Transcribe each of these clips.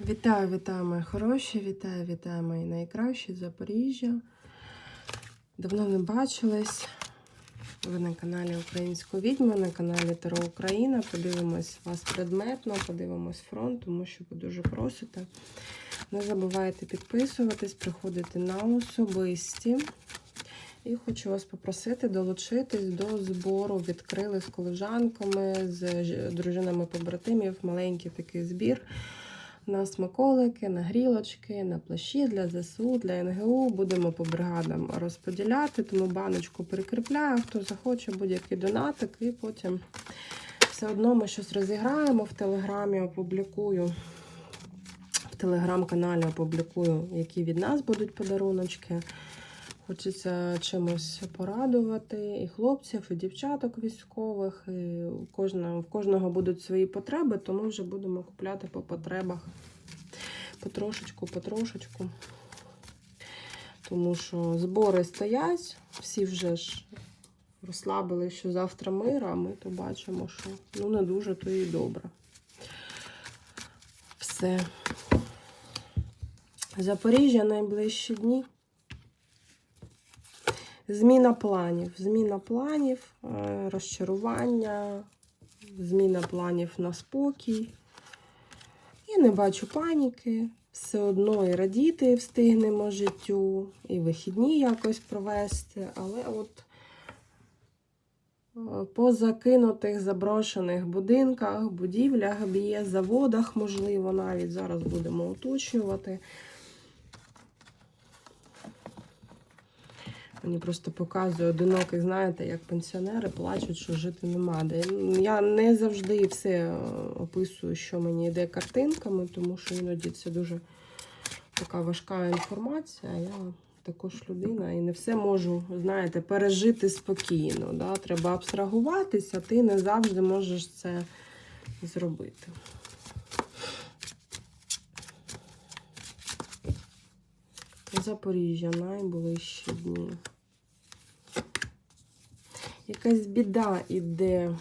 Вітаю, вітаю, мої хороші, вітаю, вітаю, мої найкращі Запоріжжя. Давно не бачились. Ви на каналі Української відьми, на каналі Таро Україна. Подивимось вас предметно, подивимось фронт, тому що ви дуже просите. Не забувайте підписуватись, приходити на особисті. І хочу вас попросити долучитись до збору. Відкрили з колежанками, з дружинами побратимів маленький такий збір на смаколики, на грілочки, на плащі для ЗСУ, для НГУ. Будемо по бригадам розподіляти, тому баночку прикріпляю. Хто захоче будь-який донатик, і потім все одно ми щось розіграємо в телеграмі, опублікую. В телеграм-каналі опублікую, які від нас будуть подаруночки. Хочеться чимось порадувати і хлопців, і дівчаток військових. І у кожного, в кожного будуть свої потреби, тому вже будемо купляти по потребах. Потрошечку, потрошечку. Тому що збори стоять, всі вже ж розслабили, що завтра мир, а ми то бачимо, що ну не дуже, то і добре. Все. Запоріжжя найближчі дні. Зміна планів. Зміна планів, е, розчарування, зміна планів на спокій. Я не бачу паніки. Все одно і радіти встигнемо життю, і вихідні якось провести, але от е, по закинутих заброшених будинках, будівлях, б'є, заводах, можливо, навіть зараз будемо уточнювати. Мені просто показує одиноких, знаєте, як пенсіонери плачуть, що жити нема де. Я не завжди все е, описую, що мені йде картинками, тому що іноді це дуже така важка інформація. Я також людина і не все можу, знаєте, пережити спокійно. Да? Треба абстрагуватися, ти не завжди можеш це зробити. Запоріжжя найближчі дні. Якась біда іде.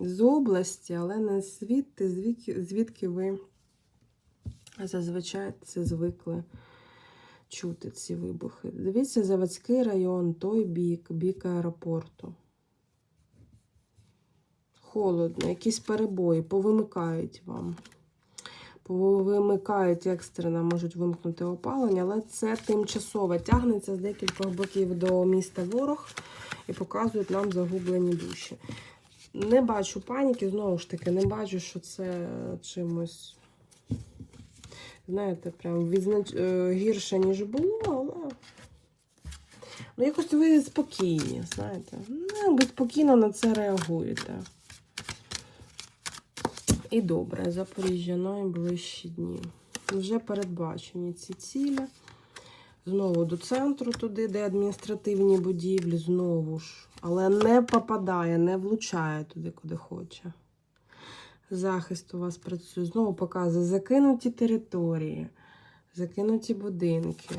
З області, але не звідти, звідки, звідки ви зазвичай це звикли чути ці вибухи. Дивіться, Заводський район, той бік, бік аеропорту. Холодно, якісь перебої, повимикають вам. Повимикають екстрено, можуть вимкнути опалення, але це тимчасово тягнеться з декількох боків до міста ворог і показують нам загублені душі. Не бачу паніки, знову ж таки, не бачу, що це чимось, знаєте, прям відзнач... е, гірше, ніж було, але. Ну, якось ви спокійні, знаєте. Ну, ви спокійно на це реагуєте. І добре, Запоріжжя найближчі дні. Вже передбачені ці цілі. Знову до центру, туди, де адміністративні будівлі, знову ж. Але не попадає, не влучає туди, куди хоче. Захист у вас працює. Знову показує закинуті території, закинуті будинки.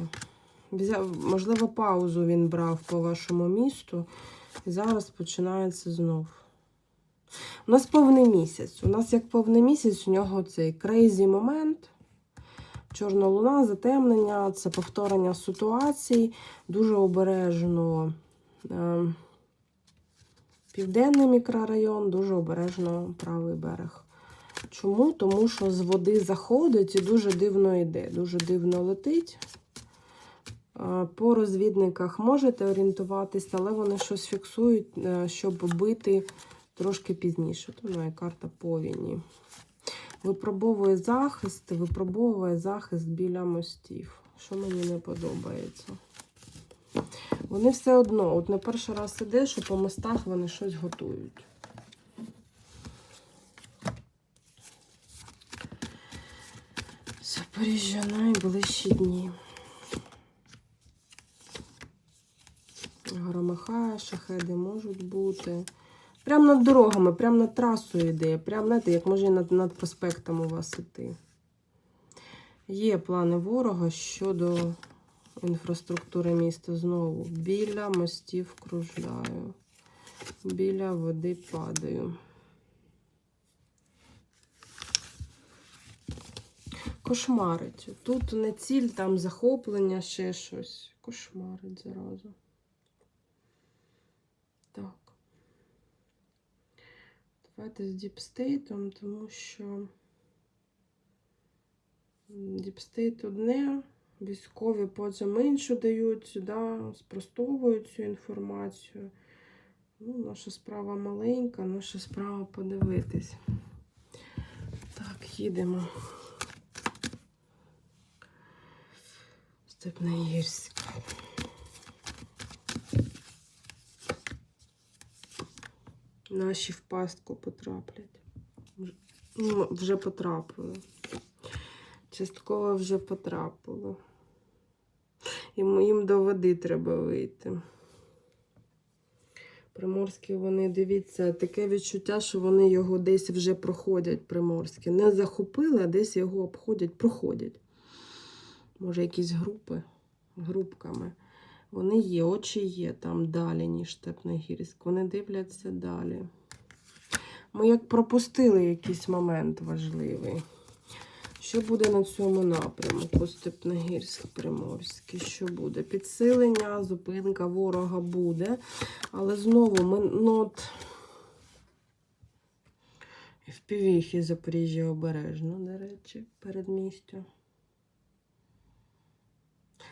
Можливо, паузу він брав по вашому місту. І зараз починається знов. У нас повний місяць. У нас як повний місяць, у нього цей крейзі момент. Чорна луна, затемнення, це повторення ситуацій, дуже обережно. Е, Південний мікрорайон, дуже обережно правий берег. Чому? Тому що з води заходить і дуже дивно йде, дуже дивно летить. Е, По розвідниках можете орієнтуватися, але вони щось фіксують, е, щоб бити трошки пізніше. Тут моя карта повіні. Випробовує захист, випробовує захист біля мостів. Що мені не подобається. Вони все одно, от не перший раз ідеш, що по мостах вони щось готують. Запоріжжя найближчі дні. Громахає, шахеди можуть бути. Прямо над дорогами, прямо над трасою йде. Прямо, знаєте, як може і над, над проспектом у вас іти. Є плани ворога щодо інфраструктури міста знову. Біля мостів кружляю. Біля води падаю. Кошмарить. Тут не ціль, там захоплення, ще щось. Кошмарить зразу. Так. Давайте з діпстейтом, тому що діпстейт одне, військові потім іншу дають, да, спростовують цю інформацію. Ну, наша справа маленька, наша справа подивитись. Так, їдемо. Степногірськ. Наші в пастку потраплять. Вже- Ну, потрапили. Частково вже потрапило. Їм, їм до води треба вийти. Приморські вони, дивіться, таке відчуття, що вони його десь вже проходять, приморські. Не захопили, а десь його обходять, проходять. Може, якісь групи, групками. Вони є, очі є там далі, ніж Степногірськ. Вони дивляться далі. Ми як пропустили якийсь момент важливий. Що буде на цьому напрямку? Степногірськ, Приморський. Що буде? Підсилення, зупинка ворога буде. Але знову ми ну, от... в півіхі Запоріжжя обережно, до речі, передмістя.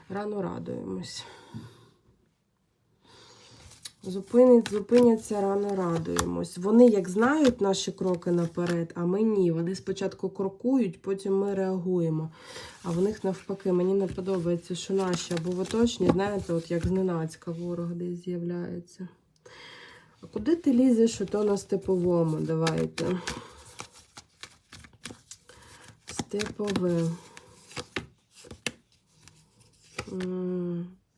Рано радуємось. Зупинить, зупиняться, рано радуємось. Вони як знають наші кроки наперед, а ми ні. Вони спочатку крокують, потім ми реагуємо. А в них навпаки, мені не подобається, що наші або в оточні, знаєте, от як зненацька ворог десь з'являється. А куди ти лізеш, ото на степовому? Давайте. Степове.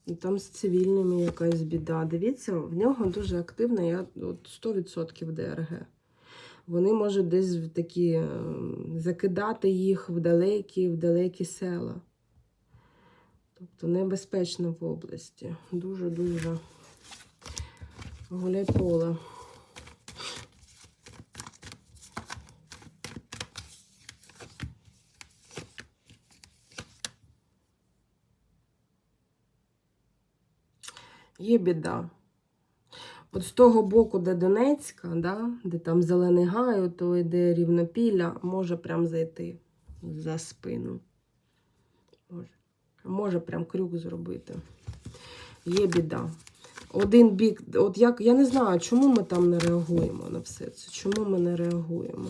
І Там з цивільними якась біда. Дивіться, в нього дуже активна я, от 100% ДРГ. Вони можуть десь такі е, закидати їх в далекі, в далекі села. Тобто небезпечно в області. Дуже-дуже гуляй поле. Є біда. От з того боку, де Донецька, да, де там зелений гай, то йде рівнопілля, може прям зайти за спину. Може, може прям крюк зробити. Є біда. Один бік, от як, я не знаю, чому ми там не реагуємо на все це. Чому ми не реагуємо?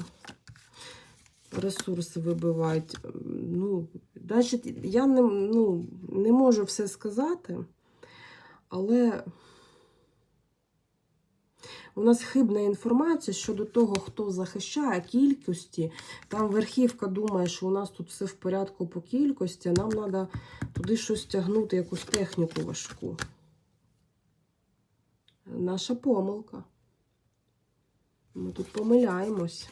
Ресурси вибивають. Ну, значить, я не, ну, не можу все сказати. Але у нас хибна інформація щодо того, хто захищає кількості. Там верхівка думає, що у нас тут все в порядку по кількості, а нам треба туди щось тягнути, якусь техніку важку. Наша помилка. Ми тут помиляємось.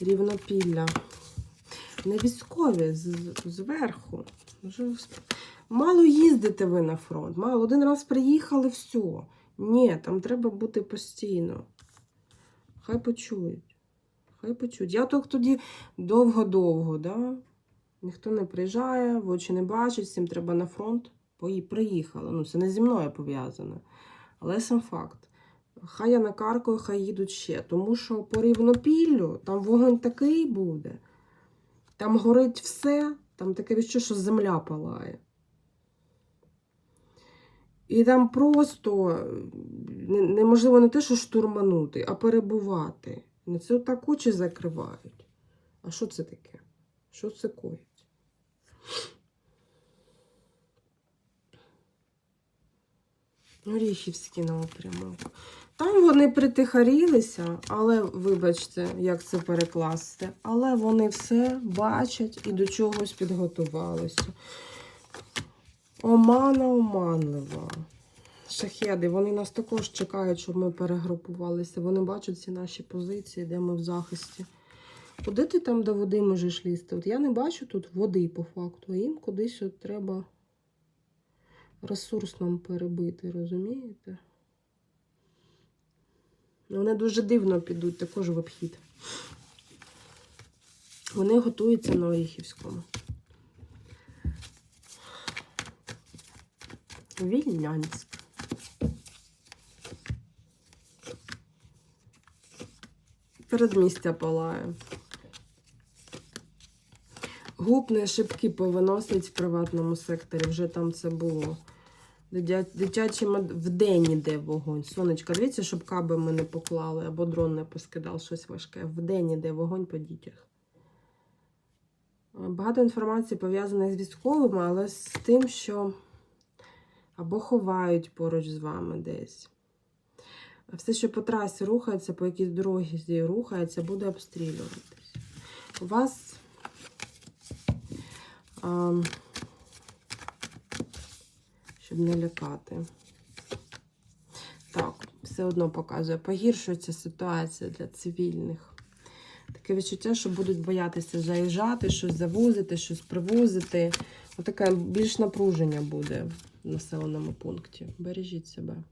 Рівнопілля. Не військові, зверху. Мало їздите ви на фронт. Мало один раз приїхали, все. Ні, там треба бути постійно. Хай почують. Хай почують. Я так тоді довго-довго, да? ніхто не приїжджає, в очі не бачить, всім треба на фронт. Приїхала. Ну, це не зі мною пов'язано. Але сам факт. Хай я накаркаю, хай їдуть ще. Тому що по рівнопіллю там вогонь такий буде. Там горить все, там таке відчуття, що земля палає. І там просто неможливо не те, що штурманути, а перебувати. На це отак очі закривають. А що це таке? Що це коїть? Оріхівський напрямок. Там вони притихарілися, але, вибачте, як це перекласти, але вони все бачать і до чогось підготувалися. Омана оманлива. Шахеди, вони нас також чекають, щоб ми перегрупувалися. Вони бачать всі наші позиції, де ми в захисті. Куди ти там до води можеш лізти? От я не бачу тут води по факту, а їм кудись от треба ресурсном перебитий, розумієте? Ну, Вони дуже дивно підуть, також в обхід. Вони готуються на Оріхівському. Вільнянськ. Передмістя палає. Губні шибки повиносить в приватному секторі, вже там це було. Дитя- Дитячий мад... вдень іде вогонь. Сонечка, дивіться, щоб каби ми не поклали або дрон не поскидав щось важке. Вдень іде вогонь по дітях. Багато інформації пов'язаних з військовими, але з тим, що або ховають поруч з вами десь. Все, що по трасі рухається, по якійсь дорозі рухається, буде обстрілюватись. У вас а, щоб не лякати. Так, все одно показує. Погіршується ситуація для цивільних. Таке відчуття, що будуть боятися заїжджати, щось завозити, щось привозити. Отаке більш напруження буде в населеному пункті. Бережіть себе.